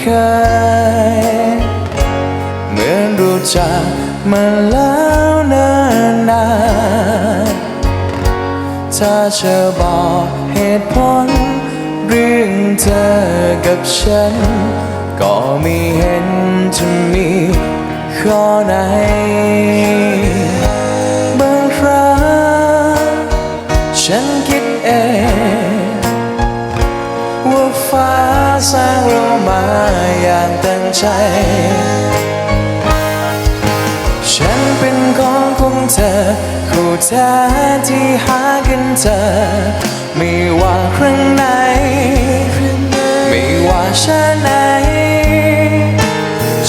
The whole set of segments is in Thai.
เคย เหมือนรู้จักมาแล้วนานนานถ้าเธอบอกเหตุผล เรื่องเธอกับฉัน ก็ไม่เห็นจะมีข้อไหน ใจ ฉันเป็นของของเธอ คู่แท้ที่หากันเจอไม่ว่าครั้งไหน ไม่ว่าชาติไหน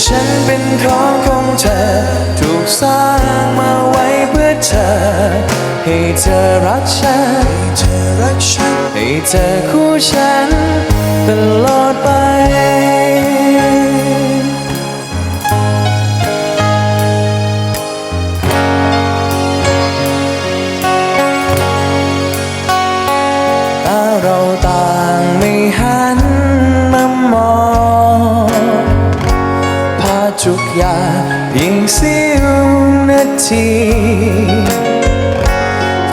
ฉันเป็นของของเธอ ถูกสร้างมาไว้เพื่อเธอ ให้เธอรักฉัน ให้เธอรักฉันให้เธอคู่ฉันตลอดไป เราต่างไม่หันมามองพาทุกอย่างเพียงเสี้ยวนาที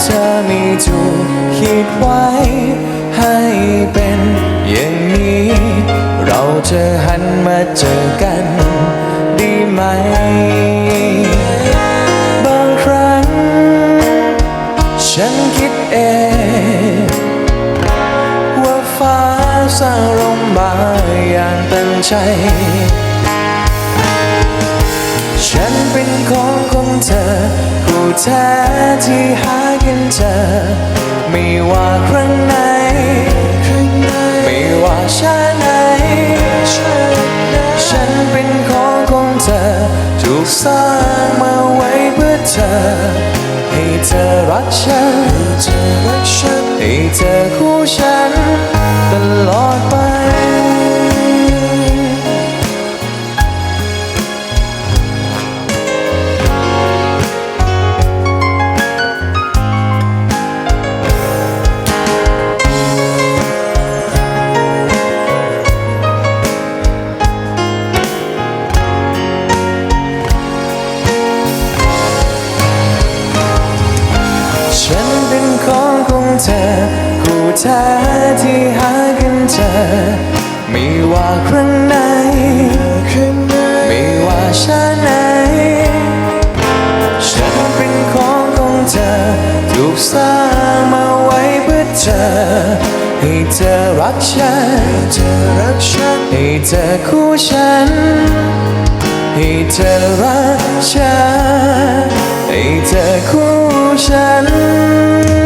เธอมีถูกคิดไว้ให้เป็นอย่างนี้ เราจะหันมาเจอกันดีไหมบางครั้ง ฉันคิดเอง ฟ้าสร้างเรามาอย่างตั้งใจ ฉันเป็นของของเธอคู่แท้ที่หากันเจอ ไม่ว่าครั้งไหน ไม่ว่าชาไหน ฉันเป็นของของเธอ ถูกสร้างมาไว้เพื่อเธอ ให้เธอรักฉัน ธอคู่แท้ที่หากันเจอไม่ว่าครั้งไหนไม่ว่าชาไหน ฉันเป็นของของเธอถูกสร้างมาไว้เพื่อเธอ ให้เธอรักฉันให้เธอคู่ฉัน ให้เธอรักฉันให้เธอคู่ฉัน